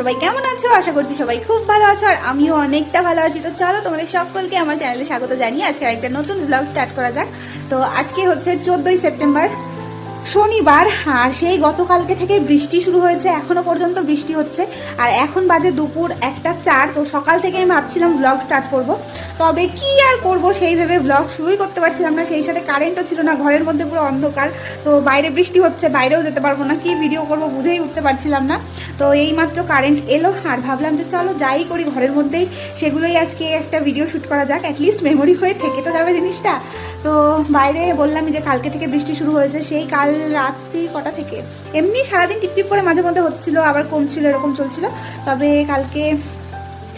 সবাই কেমন আছো? আশা করছি সবাই খুব ভালো আছো আর আমিও অনেকটা ভালো আছি। তো চলো তোমাদের সকলকে আমার চ্যানেলে স্বাগত জানিয়ে আজকে একটা নতুন ব্লগ স্টার্ট করা যাক। তো আজকে হচ্ছে চোদ্দই সেপ্টেম্বর। শনিবার, আর সেই গতকালকে থেকে বৃষ্টি শুরু হয়েছে, এখনও পর্যন্ত বৃষ্টি হচ্ছে। আর এখন বাজে দুপুর একটা চার, তো সকাল থেকে আমি ভাবছিলাম ব্লগ স্টার্ট করব। তবে কি আর করব সেই ভেবে ব্লগ শুরুই করতে পারছিলাম না, সেই সাথে কারেন্টও ছিল না, ঘরের মধ্যে পুরো অন্ধকার। তো বাইরে বৃষ্টি হচ্ছে, বাইরেও যেতে পারব না, কি ভিডিও করব বুঝেই উঠতে পারছিলাম না। তো এই মাত্র কারেন্ট এলো, আর ভাবলাম যে চলো যাই করি ঘরের মধ্যেই। সেগুলোই আজকে একটা ভিডিও শ্যুট করা যাক অ্যাটলিস্ট মেমোরি হয়ে থেকে তো যাবে জিনিসটা। তো বাইরে বললাম যে কালকে থেকে বৃষ্টি শুরু হয়েছে, সেই কাল রাত্রি কটা থেকে? এমনি সারাদিন টিপটিপ করে মাঝে মধ্যে হচ্ছিল, আবার কমছিল, এরকম চলছিল। তবে কালকে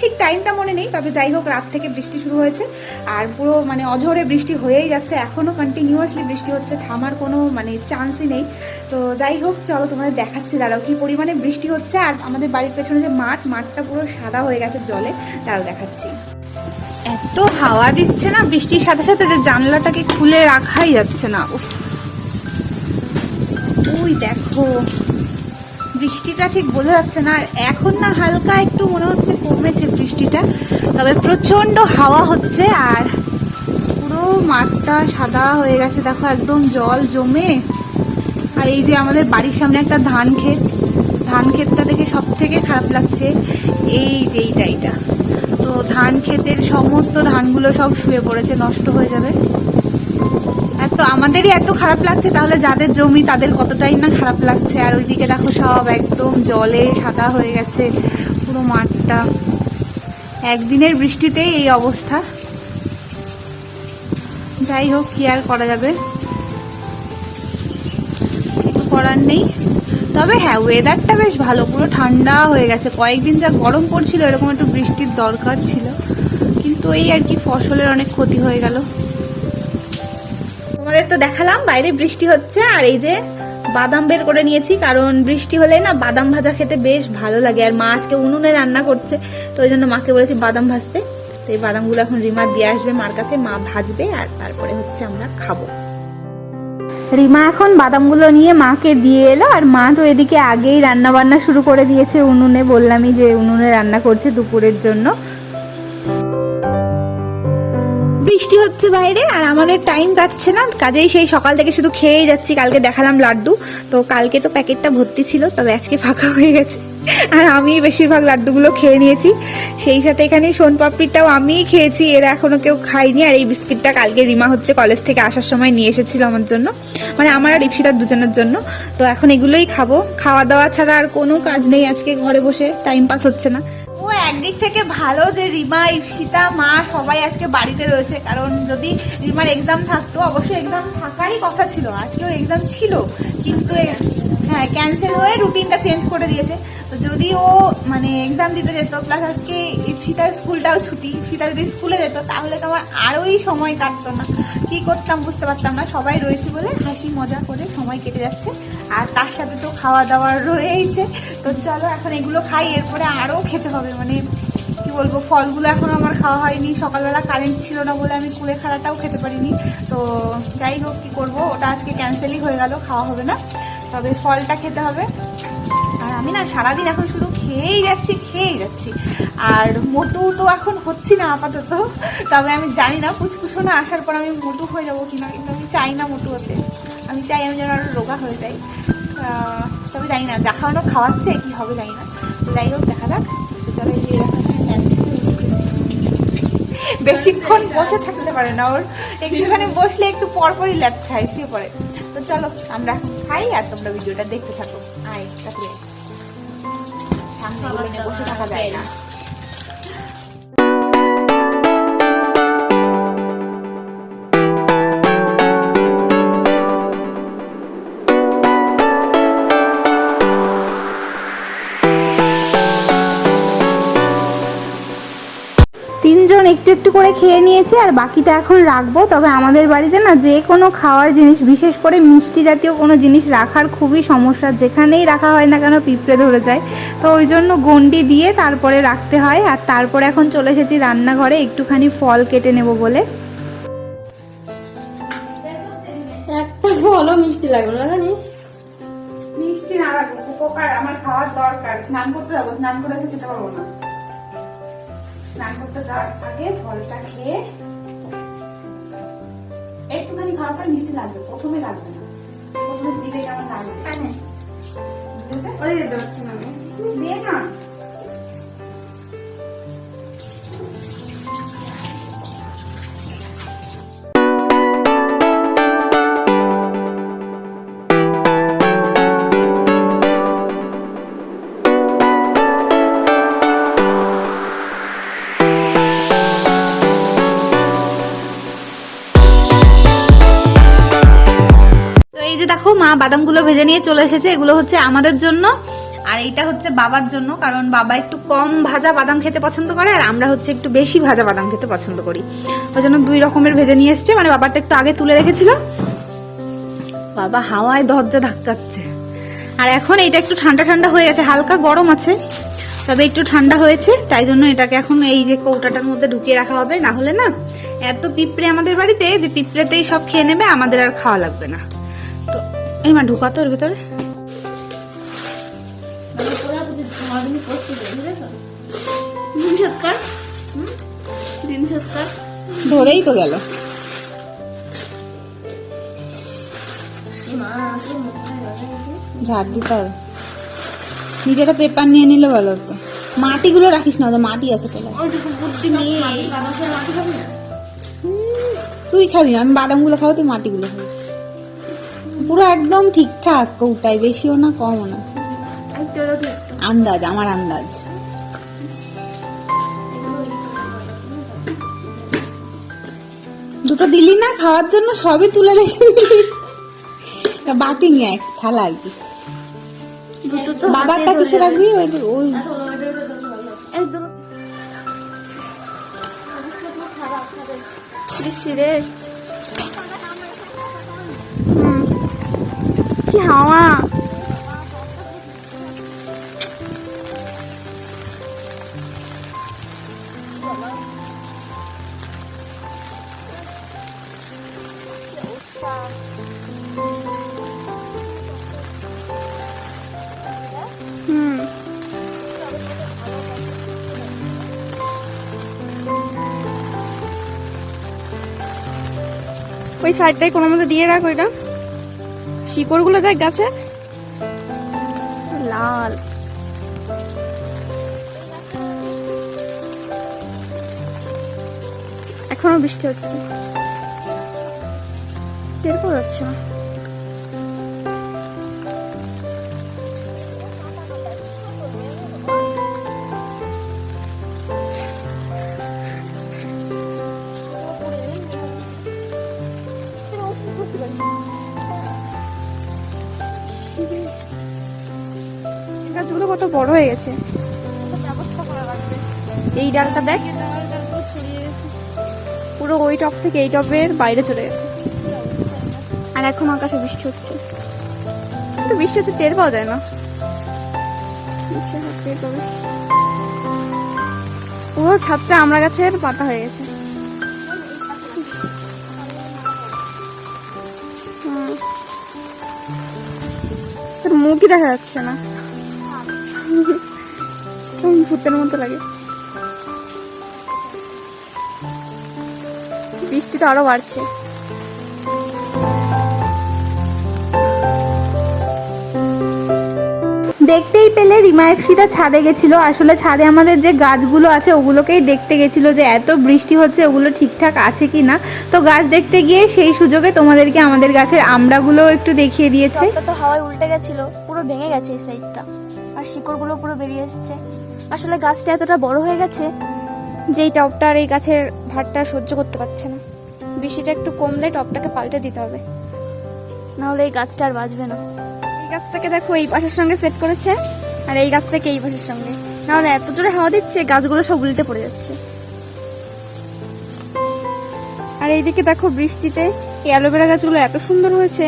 ঠিক টাইমটা মনে নেই, তবে যাই হোক রাত থেকে বৃষ্টি শুরু হয়েছে। আর পুরো মানে অঝরে বৃষ্টি হয়েই যাচ্ছে। এখনও কন্টিনিউয়াসলি বৃষ্টি হচ্ছে, থামার কোনো মানে চান্সই নেই। তো যাই হোক, চলো তোমাদের দেখাচ্ছি, দাঁড়াও, কী পরিমাণে বৃষ্টি হচ্ছে। আর আমাদের বাড়ির পেছনে যে মাঠ, মাঠটা পুরো সাদা হয়ে গেছে জলে। দাঁড়াও, দেখাচ্ছি। এত হাওয়া দিচ্ছে না বৃষ্টির সাথে সাথে যে জানলাটাকে খুলে রাখাই যাচ্ছে না। উফ। ওই দেখো। বৃষ্টিটা ঠিক বোঝা যাচ্ছে না, আর এখন না হালকা একটু মনে হচ্ছে কমেছে বৃষ্টিটা, তবে প্রচণ্ড হাওয়া হচ্ছে আর পুরো মাঠটা সাদা হয়ে গেছে। দেখো একদম জল জমে। আর এই যে আমাদের বাড়ির সামনে একটা ধান ক্ষেত, ধান ক্ষেতটা দেখে সব থেকে খারাপ লাগছে এই যে এইটা এইটা। তো ধান ক্ষেতের সমস্ত ধানগুলো সব শুয়ে পড়েছে, নষ্ট হয়ে যাবে। এত আমাদেরই এত খারাপ লাগছে, তাহলে যাদের জমি তাদের কতটাই না খারাপ লাগছে? আর ওইদিকে দেখো সব একদম জলে সাদা হয়ে গেছে, পুরো মাঠটা। একদিনের বৃষ্টিতেই এই অবস্থা। যাই হোক, কি আর করা যাবে? কিছু করার নেই। তবে হ্যাঁ ওয়েদারটা বেশ ভালো, পুরো ঠান্ডা হয়ে গেছে। কয়েকদিন যা গরম পড়ছিল, এরকম একটু বৃষ্টির দরকার ছিল। কিন্তু এই আর কি, ফসলের অনেক ক্ষতি হয়ে গেল। তোমাদের তো দেখালাম, বাইরে বৃষ্টি হচ্ছে। আর এই যে বাদাম বের করে নিয়েছি, কারণ বৃষ্টি হলে না বাদাম ভাজা খেতে বেশ ভালো লাগে। আর মা আজকে উনুনে রান্না করছে, তো ওই জন্য মাকে বলেছি বাদাম ভাজতে। তো এই বাদামগুলো এখন রিমা দিয়ে আসবে মার কাছে, মা ভাজবে আর তারপরে হচ্ছে আমরা খাব। রিমা এখন বাদামগুলো নিয়ে মাকে দিয়ে এলো, আর মা তো এদিকে আগেই রান্না বান্না শুরু করে দিয়েছে উনুনে। বললামই যে উনুনে রান্না করছে দুপুরের জন্য। বৃষ্টি হচ্ছে বাইরে আর আমাদের টাইম কাটছে না। কাজেই সেই সকাল থেকে শুধু খেয়েই যাচ্ছি। কালকে দেখালাম লাড্ডু। তো কালকে তো প্যাকেটটা ভর্তি ছিল, তবে আজকে ফাঁকা হয়ে গেছে। আর আমি বেশিরভাগ লাড্ডুগুলো খেয়ে নিয়েছি। সেই সাথে এখানে সোন পাপড়িটাও আমিই খেয়েছি। এরা এখনও কেউ খায়নি। আর এই বিস্কিটটা কালকে রিমা হচ্ছে কলেজ থেকে আসার সময় নিয়ে এসেছিল আমার জন্য। মানে আমার আর ইপসিতার দুজনের জন্য। তো এখন এগুলোই খাব। খাওয়া দাওয়া ছাড়া আর কোনো কাজ নেই আজকে ঘরে বসে। টাইম পাস হচ্ছে না। একদিক থেকে ভালো যে রিমা ইপসিতা মা সবাই আজকে বাড়িতে রয়েছে। কারণ যদি রিমার এক্সাম থাকতো, অবশ্যই এক্সাম থাকারই কথা ছিল। আজকেও এক্সাম ছিল, কিন্তু হ্যাঁ ক্যান্সেল হয়ে রুটিনটা চেঞ্জ করে দিয়েছে। তো যদি ও মানে এক্সাম দিতে যেত প্লাস আজকে ইপসিতার স্কুলটাও ছুটি ইপসিতা যদি স্কুলে যেত, তাহলে তো আমার আরোই সময় কাটতো না। কি করতাম বুঝতে পারতাম না, সবাই রয়েছে বলে হাসি মজা করে সময় কেটে যাচ্ছে, আর তার সাথে তো খাওয়া দাওয়া রয়েইছে। তো চলো, এখন এগুলো খাই, এরপরে আরও খেতে হবে মানে কি বলব, ফলগুলো এখনও আমার খাওয়া হয়নি, সকালবেলা কারেন্ট ছিল না বলে আমি কুলে খাড়াটাও খেতে পারিনি। তো যাই হোক, কী করব, ওটা আজকে ক্যান্সেলই হয়ে গেল, খাওয়া হবে না। তবে ফলটা খেতে হবে। আমি না সারাদিন এখন শুধু খেয়েই যাচ্ছি খেয়েই যাচ্ছি। আর মোটু তো এখন হচ্ছি না আপাতত। তবে আমি জানি না পুচকুসোনা আসার পর আমি মোটু হয়ে যাব কিনা, কিন্তু আমি চাই না মোটু হতে। আমি চাই আমি যেন আরও রোগা হয়ে যাই। তবে জানি না খাওয়ানো খাওয়াচ্ছে, কি হবে জানি না। যাই হোক, দেখা যাক। তো চলো এই যে এরকম একটা ল্যাম্প বেশিক্ষণ বসে থাকতে পারে না ওর। একটুখানি বসলে একটু পরপরই ল্যাপ খায়, শুয়ে পড়ে। তো চলো, আমরা খাই আর তোমরা ভিডিওটা দেখতে থাকো। আয় তারপরে তিনজন একটু একটু করে খেয়ে নিয়েছি আর বাকিটা এখন রাখব। তবে আমাদের বাড়িতে না যে কোনো খাওয়ার জিনিস, বিশেষ করে মিষ্টি জাতীয় কোনো জিনিস রাখার খুবই সমস্যা। যেখানেই রাখা হয় না কেন পিঁপড়ে ধরে যায়। তো ওই জন্য গন্ডি দিয়ে তারপরে রাখতে হয় আর তারপরে এখন চলে এসেছি রান্নাঘরে একটুখানি ফল কেটে নেব বলে। একটা ফলও মিষ্টি লাগবে না জানিস? মিষ্টি না উপকার আমার খাওয়ার দরকার। স্নান করতে যাব স্নান করে এসে খেতে পারব না। স্নান করতে যাওয়ার আগে ফলটা খেয়ে একটুখানি খাওয়ার পর মিষ্টি লাগবে প্রথমে লাগবে না। প্রথমে দিলে কেমন লাগবে? ওই পারছি না আমি এই যে দেখো মা বাদামগুলো ভেজে নিয়ে চলে এসেছে। এগুলো হচ্ছে আমাদের জন্য। আর এইটা হচ্ছে বাবার জন্য, কারণ বাবা একটু কম ভাজা বাদাম খেতে পছন্দ করে, আর আমরা হচ্ছে একটু বেশি ভাজা বাদাম খেতে পছন্দ করি। ওই জন্য দুই রকমের ভেজে নিয়ে এসছে মানে বাবারটা একটু আগে তুলে রেখেছিল। বাবা হাওয়ায় দরজা ধাক্কাচ্ছে। আর এখন এটা একটু ঠান্ডা ঠান্ডা হয়ে গেছে, হালকা গরম আছে, তবে একটু ঠান্ডা হয়েছে, তাই জন্য এটাকে এখন এই যে কৌটাটার মধ্যে ঢুকিয়ে রাখা হবে, না হলে না এত পিঁপড়ে আমাদের বাড়িতে, যে পিঁপড়েতেই সব খেয়ে নেবে, আমাদের আর খাওয়া লাগবে না। তো এই মা ঢুকাতো ওর ভিতরে। ধরেই তো গেল। ঝাড় দিতে হবে। নিজেরা পেপার নিয়ে নিলে ভালো তো মাটিগুলো রাখিস না ওদের মাটি আছে নেই। তুই খাবি না আমি বাদামগুলো খাব তুই মাটিগুলো খাবি। পুরো একদম ঠিকঠাক কৌটায় বেশিও না কমও না। আন্দাজ আমার আন্দাজ। দুটো দিলি না খাওয়ার জন্য সবই তুলে রেখে দিলি। তা বাটি নিয়ে এক থালা আর কি। দুটো তো বাবারটা কিসে রাখবি? ওই ওই। কি হাওয়া? ওই সাইডটাই কোনো মতো দিয়ে রাখ ওইটা। শিকড়গুলো দেখ গাছে। লাল। এখনও বৃষ্টি হচ্ছে। টের পাওয়া যাচ্ছে না গাছগুলো কত বড় হয়ে গেছে। এই ডালটা দেখ। পুরো ওই টপ থেকে এই টপের বাইরে চলে গেছে। আর এখন আকাশে বৃষ্টি হচ্ছে। কিন্তু বৃষ্টি হচ্ছে টের পাওয়া যায় না। পুরো ছাদটা আমরা গাছের পাতা হয়ে গেছে। তোর মুখই দেখা যাচ্ছে না। ভূতের মতো লাগে। বৃষ্টি তো আরও বাড়ছে। দেখতেই পেলে রিমা ছাদে গেছিল। আসলে ছাদে আমাদের যে গাছগুলো আছে, ওগুলোকেই দেখতে গেছিল যে এত বৃষ্টি হচ্ছে, ওগুলো ঠিকঠাক আছে কি না তো গাছ দেখতে গিয়ে সেই সুযোগে তোমাদেরকে আমাদের গাছের আমড়াগুলো একটু দেখিয়ে দিয়েছে। তো হাওয়ায় উল্টে গেছিল, পুরো ভেঙে গেছে এই সাইডটা আর শিকড়গুলো পুরো বেরিয়ে এসেছে। আসলে গাছটা এতটা বড় হয়ে গেছে যে এই টবটা আর এই গাছের ভারটা সহ্য করতে পারছে না। বৃষ্টিটা একটু কমলে টবটাকে পাল্টে দিতে হবে। নাহলে এই গাছটা আর বাঁচবে না। গাছটাকে দেখো, এই পাশের সঙ্গে সেট করেছে। আর এই গাছটাকে এই পাশের সঙ্গে। নাহলে এত জোরে হাওয়া দিচ্ছে, গাছগুলো সব উল্টে পড়ে যাচ্ছে। আর এইদিকে দেখো বৃষ্টিতে এই অ্যালোভেরা গাছগুলো এত সুন্দর হয়েছে।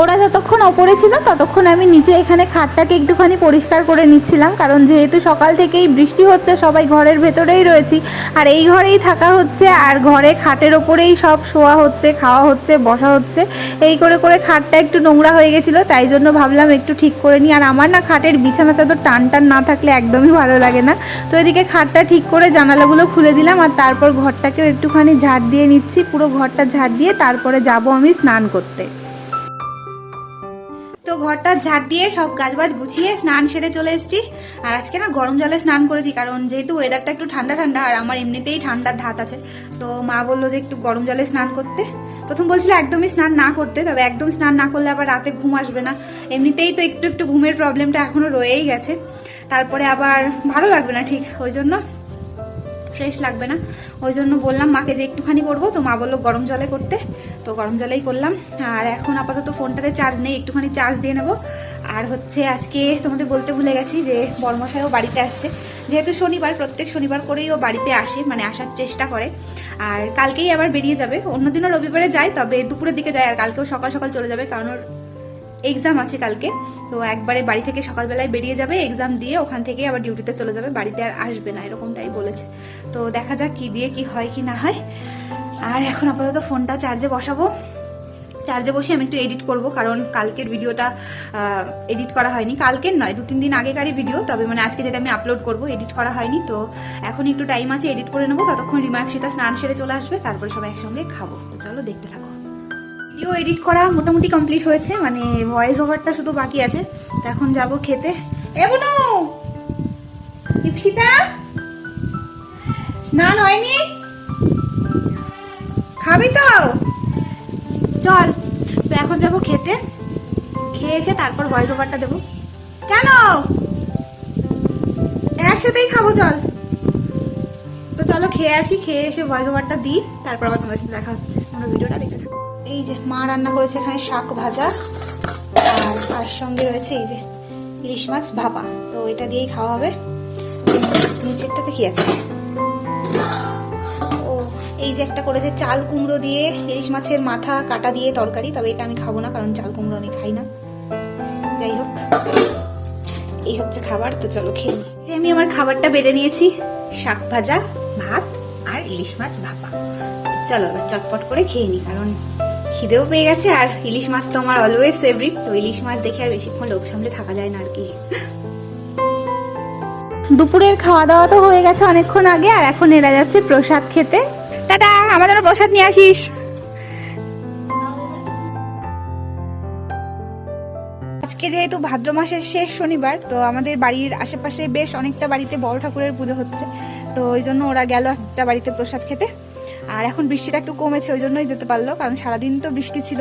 ওরা যতক্ষণ ওপরে ছিল, ততক্ষণ আমি নিচে এখানে খাটটাকে একটুখানি পরিষ্কার করে নিচ্ছিলাম। কারণ যেহেতু সকাল থেকেই বৃষ্টি হচ্ছে, সবাই ঘরের ভেতরেই রয়েছি। আর এই ঘরেই থাকা হচ্ছে, আর ঘরে খাটের ওপরেই সব শোয়া হচ্ছে, খাওয়া হচ্ছে, বসা হচ্ছে। এই করে করে খাটটা একটু নোংরা হয়ে গেছিল, তাই জন্য ভাবলাম একটু ঠিক করে নিই। আর আমার না খাটের বিছানা চাদর টান টান না থাকলে একদমই ভালো লাগে না। তো এদিকে খাটটা ঠিক করে জানালাগুলো খুলে দিলাম, আর তারপর ঘরটাকেও একটুখানি ঝাড় দিয়ে নিচ্ছি। পুরো ঘরটা ঝাড় দিয়ে তারপরে যাব আমি স্নান করতে। ঘরটা ঝাড় দিয়ে সব কাজবাজ গুছিয়ে স্নান সেরে চলে এসেছি। আর আজকে না গরম জলে স্নান করেছি, কারণ যেহেতু ওয়েদারটা একটু ঠান্ডা ঠান্ডা, আর আমার এমনিতেই ঠান্ডার ধাত আছে, তো মা বলল যে একটু গরম জলে স্নান করতে। প্রথম বলছিল একদমই স্নান না করতে, তবে একদম স্নান না করলে আবার রাতে ঘুম আসবে না। এমনিতেই তো একটু একটু ঘুমের প্রবলেমটা এখনও রয়েই গেছে। তারপরে আবার ভালো লাগবে না ঠিক, ওই জন্য ফ্রেশ লাগবে না। ওই জন্য বললাম, মাকে যে একটুখানি করব। তো মা বলল, গরম জলে করতে। তো গরম জলেই করলাম। আর এখন আপাতত ফোনটাতে চার্জ নেই, একটুখানি চার্জ দিয়ে নেব। আর হচ্ছে আজকে তোমাদের বলতে ভুলে গেছি যে বর্মশাইও বাড়িতে আসছে। যেহেতু শনিবার, প্রত্যেক শনিবার করেই ও বাড়িতে আসে মানে আসার চেষ্টা করে। আর কালকেই আবার বেরিয়ে যাবে। অন্যদিনও রবিবারে যায়, তবে দুপুরের দিকে যায়, আর কালকেও সকাল সকাল চলে যাবে, কারণ ওর এক্সাম আছে কালকে। তো একবারে বাড়ি থেকে সকালবেলায় বেরিয়ে যাবে এক্সাম দিয়ে ওখান থেকে আবার ডিউটিতে চলে যাবে, বাড়িতে আর আসবে না এরকমটাই বলেছে। তো দেখা যাক কি দিয়ে কি হয় কি না হয়। আর এখন আপাতত ফোনটা চার্জে বসাবো। চার্জে বসে আমি একটু এডিট করব, কারণ কালকের ভিডিওটা এডিট করা হয়নি। কালকের নয় দু তিন দিন আগেকারই ভিডিও তবে মানে আজকে যেটা আমি আপলোড করব এডিট করা হয়নি। তো এখন একটু টাইম আছে এডিট করে নেব, ততক্ষণ রিমার্কশিটা স্নান সেরে চলে আসবে, তারপরে সবাই একসঙ্গে খাব। চলো দেখতে থাকো। ভিডিও এডিট করা মোটামুটি কমপ্লিট হয়েছে মানে ভয়েস ওভারটা শুধু বাকি আছে। তো এখন যাব খেতে। এ বুনু! ইপসিতা স্নান হয়নি? খাবি তো? চল, তো এখন যাব খেতে। খেয়ে এসে তারপর ভয়েস ওভারটা দেবো। কেন? একসাথেই খাব, চল। তো চলো খেয়ে আসি, খেয়ে এসে ভয়েস ওভারটা দিই, তারপর আবার তোমার সাথে দেখা হচ্ছে। আমরা ভিডিওটা দেখতে থাকো। এই যে মা রান্না করেছে এখানে শাক ভাজা, আর তার সঙ্গে রয়েছে এই যে ইলিশ মাছ ভাপা। তো এটা দিয়েই খাওয়া হবে। নিচেরটাতে কি আছে? ও, এই যে একটা করেছে চাল কুমড়ো দিয়ে ইলিশ মাছের মাথা কাটা দিয়ে তরকারি, তবে এটা আমি খাব না, কারণ চাল কুমড়ো আমি খাই না। যাই হোক, এই হচ্ছে খাবার, তো চলো খেয়ে নিই। যে আমি আমার খাবারটা বেড়ে নিয়েছি, শাক ভাজা, ভাত আর ইলিশ মাছ ভাপা। চলো চটপট করে খেয়ে নিই, কারণ খিদেও পেয়ে গেছে আর ইলিশ মাছ তো আমার অলওয়েজ ফেভারিট তো ইলিশ মাছ দেখে আর বেশিক্ষণ লোক সামলে থাকা যায় না আর কি। দুপুরের খাওয়া দাওয়া তো হয়ে গেছে অনেকক্ষণ আগে আর এখন এরা যাচ্ছে প্রসাদ খেতে। টাটা আমার জন্য প্রসাদ নিয়ে আসিস। আজকে যেহেতু ভাদ্র মাসের শেষ শনিবার তো আমাদের বাড়ির আশেপাশে বেশ অনেকটা বাড়িতে বড় ঠাকুরের পুজো হচ্ছে তো ওই জন্য ওরা গেল একটা বাড়িতে প্রসাদ খেতে। আর এখন বৃষ্টিটা একটু কমেছে, ওই জন্যই যেতে পারল, কারণ সারাদিন তো বৃষ্টি ছিল।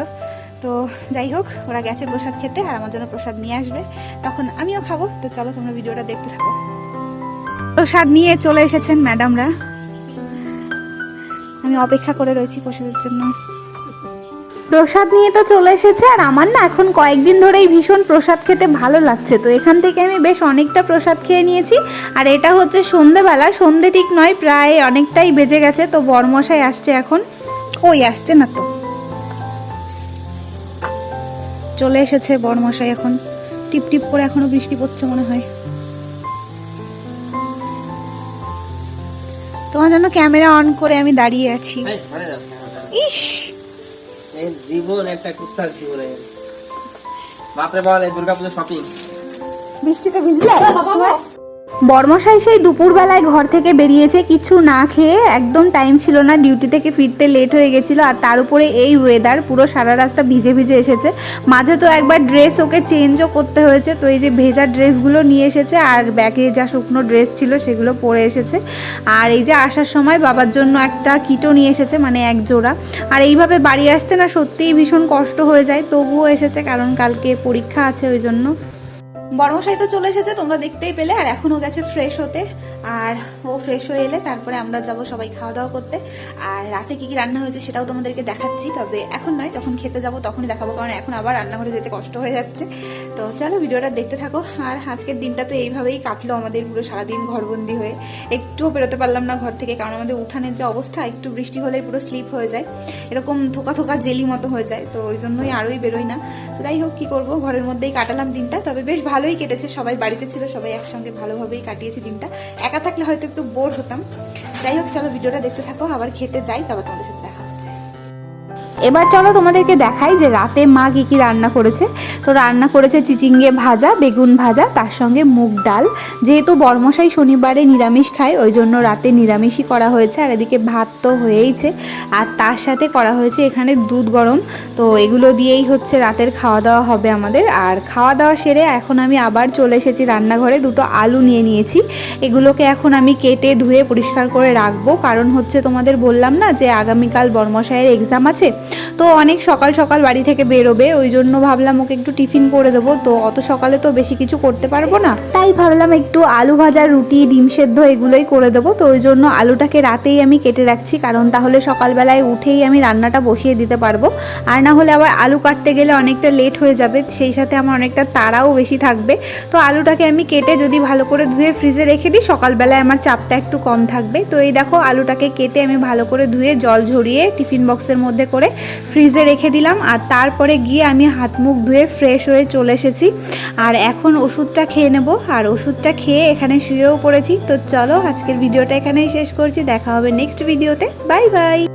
তো যাই হোক, ওরা গেছে প্রসাদ খেতে আর আমার জন্য প্রসাদ নিয়ে আসবে। তখন আমিও খাব। তো চলো তোমরা ভিডিওটা দেখতে থাকো। প্রসাদ নিয়ে চলে এসেছেন ম্যাডামরা। আমি অপেক্ষা করে রয়েছি প্রসাদের জন্য। প্রসাদ নিয়ে তো চলে এসেছে আর আমার না এখন কয়েকদিন ধরেই ভীষণ প্রসাদ খেতে ভালো লাগছে। তো এখান থেকে আমি বেশ অনেকটা প্রসাদ খেয়ে নিয়েছি। আর এটা হচ্ছে সন্ধেবেলা সন্ধে ঠিক নয় প্রায় অনেকটাই বেজে গেছে তো বরমশাই আসছে এখন। ওই আসছে না তো। চলে এসেছে বরমশাই এখন। টিপ টিপ করে এখনও বৃষ্টি পড়ছে মনে হয়। তোমার জন্য ক্যামেরা অন করে আমি দাঁড়িয়ে আছি। ইস! জীবন একটা কুত্তার জীবনে বাপরে বল এই দুর্গাপুজো শপিং বৃষ্টিতে ভিজলে? বর্মশাই সেই দুপুরবেলায় ঘর থেকে বেরিয়েছে, কিছু না খেয়ে একদম টাইম ছিল না ডিউটি থেকে ফিরতে লেট হয়ে গেছিল আর তার উপরে এই ওয়েদার পুরো সারা রাস্তা ভিজে ভিজে এসেছে। মাঝে তো একবার ড্রেস ওকে চেঞ্জও করতে হয়েছে, তো এই যে ভেজা ড্রেসগুলো নিয়ে এসেছে আর ব্যাগে যা শুকনো ড্রেস ছিল সেগুলো পরে এসেছে। আর এই যে আসার সময় বাবার জন্য একটা কিটো নিয়ে এসেছে মানে এক জোড়া আর এইভাবে বাড়ি আসতে না সত্যিই ভীষণ কষ্ট হয়ে যায়, তবুও এসেছে কারণ কালকে পরীক্ষা আছে ওই জন্য। বর্মশাই তো চলে এসেছে তোমরা দেখতেই পেলে আর এখনও গেছে ফ্রেশ হতে। আর ও ফ্রেশ হয়ে এলে তারপরে আমরা যাব সবাই খাওয়া দাওয়া করতে। আর রাতে কি কি রান্না হয়েছে সেটাও তোমাদেরকে দেখাচ্ছি, তবে এখন নয়, যখন খেতে যাব তখনই দেখাবো, কারণ এখন আবার রান্নাঘরে যেতে কষ্ট হয়ে যাচ্ছে। তো চলো ভিডিওটা দেখতে থাকো। আর আজকের দিনটা তো এইভাবেই কাটলো আমাদের পুরো সারাদিন ঘরবন্দি হয়ে। একটুও বেরোতে পারলাম না ঘর থেকে, কারণ আমাদের উঠানের যে অবস্থা, একটু বৃষ্টি হলেই পুরো স্লিপ হয়ে যায়। এরকম থোকা থোকা জেলি মতো হয়ে যায়, তো ওই জন্যই আরোই বেরোই না। যাই হোক, কি করব? ঘরের মধ্যেই কাটালাম দিনটা, তবে বেশ ভালোই কেটেছে। সবাই বাড়িতে ছিল, সবাই একসঙ্গে ভালোভাবেই কাটিয়েছি দিনটা। একা থাকলে হয়তো একটু বোর হতাম। যাই হোক, চলো ভিডিওটা দেখতে থাকো, আবার খেতে যাই তবে তোমাদের সাথে এবার চলো তোমাদেরকে দেখাই যে রাতে মা কি কি রান্না করেছে। তো রান্না করেছে চিচিঙ্গে ভাজা, বেগুন ভাজা, তার সঙ্গে মুগ ডাল। যেহেতু বর্মশাই শনিবারে নিরামিষ খায়, ওই জন্য রাতে নিরামিষই করা হয়েছে, আর এদিকে ভাত তো হয়েইছে। আর তার সাথে করা হয়েছে এখানে দুধ গরম। তো এগুলো দিয়েই হচ্ছে রাতের খাওয়া দাওয়া হবে আমাদের। আর খাওয়া দাওয়া সেরে এখন আমি আবার চলে এসেছি রান্নাঘরে। দুটো আলু নিয়ে নিয়েছি। এগুলোকে এখন আমি কেটে ধুয়ে পরিষ্কার করে রাখব। কারণ হচ্ছে তোমাদের বললাম না যে আগামীকাল বর্মশাইয়ের এক্সাম আছে। তো অনেক সকাল সকাল বাড়ি থেকে বেরোবে, ওই জন্য ভাবলাম ওকে একটু টিফিন করে দেবো। তো অত সকালে তো বেশি কিছু করতে পারব না। তাই ভাবলাম একটু আলু ভাজা, রুটি, ডিম সেদ্ধ এগুলোই করে দেবো। তো ওই জন্য আলুটাকে রাতেই আমি কেটে রাখছি, কারণ তাহলে সকালবেলায় উঠেই আমি রান্নাটা বসিয়ে দিতে পারব। আর না হলে আবার আলু কাটতে গেলে অনেকটা লেট হয়ে যাবে, সেই সাথে আমার অনেকটা তাড়াও বেশি থাকবে। তো আলুটাকে আমি কেটে যদি ভালো করে ধুয়ে ফ্রিজে রেখে দিই, সকালবেলায় আমার চাপটা একটু কম থাকবে। তো এই দেখো, আলুটাকে কেটে আমি ভালো করে ধুয়ে জল ঝরিয়ে টিফিন বক্সের মধ্যে করে ফ্রিজে রেখে দিলাম আর তারপরে গিয়ে আমি হাত মুখ ধুয়ে ফ্রেশ হয়ে চলে এসেছি। আর এখন ওষুধটা খেয়ে নেব। আর ওষুধটা খেয়ে এখানে শুয়েও পড়েছি। তো চলো আজকের ভিডিওটা এখানেই শেষ করছি। দেখা হবে নেক্সট ভিডিওতে বাই বাই